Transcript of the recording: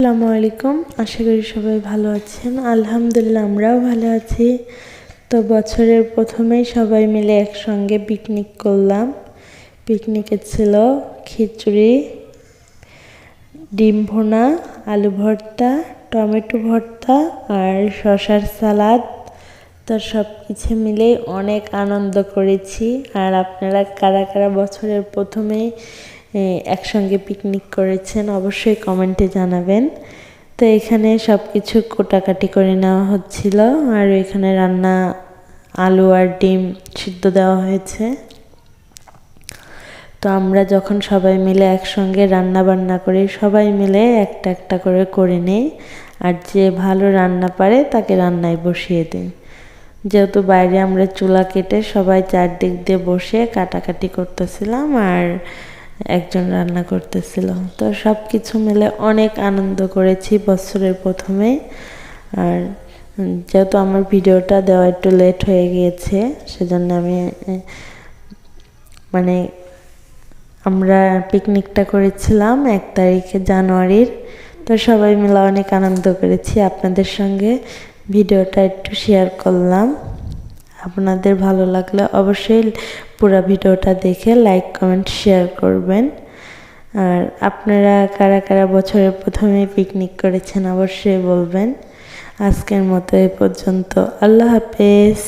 আসসালামু আলাইকুম। আশা করি সবাই ভালো আছেন। আলহামদুলিল্লাহ আমরাও ভালো আছি। তো বছরের প্রথমেই সবাই মিলে একসঙ্গে পিকনিক করলাম। পিকনিকে ছিল খিচুড়ি, ডিম ভোনা, আলু ভর্তা, টমেটো ভর্তা আর শশার সালাদ। তো সব কিছু মিলেই অনেক আনন্দ করেছি। আর আপনারা কারা কারা বছরের প্রথমেই একসঙ্গে পিকনিক করেছেন, অবশ্যই কমেন্টে জানাবেন। তো এখানে সব কিছু কোটাকাটি করে নেওয়া হচ্ছিল, আর এখানে রান্না, আলু আর ডিম সিদ্ধ দেওয়া হয়েছে। তো আমরা যখন সবাই মিলে একসঙ্গে রান্না বান্না করি, সবাই মিলে একটা একটা করে করে নেই, আর যে ভালো রান্না পারে তাকে রান্নায় বসিয়ে দিই। যেহেতু বাইরে আমরা চুলা কেটে সবাই চারদিক দিয়ে বসে কাটাকাটি করতেছিলাম, আর একজন রান্না করতেছিল। তো সব কিছু মিলে অনেক আনন্দ করেছি বছরের প্রথমে। আর যেহেতু আমার ভিডিওটা দেওয়া একটু লেট হয়ে গিয়েছে, সেজন্য আমি মানে আমরা পিকনিকটা করেছিলাম এক তারিখে জানুয়ারির। তো সবাই মিলে অনেক আনন্দ করেছি। আপনাদের সঙ্গে ভিডিওটা একটু শেয়ার করলাম। আপনাদের ভালো লাগলে অবশ্যই পুরো ভিডিওটা দেখে লাইক কমেন্ট শেয়ার করবেন। আর আপনারা কারা কারা বছরের প্রথমে পিকনিক করেছেন অবশ্যই বলবেন। আজকের মতো এ পর্যন্ত। আল্লাহ হাফেজ।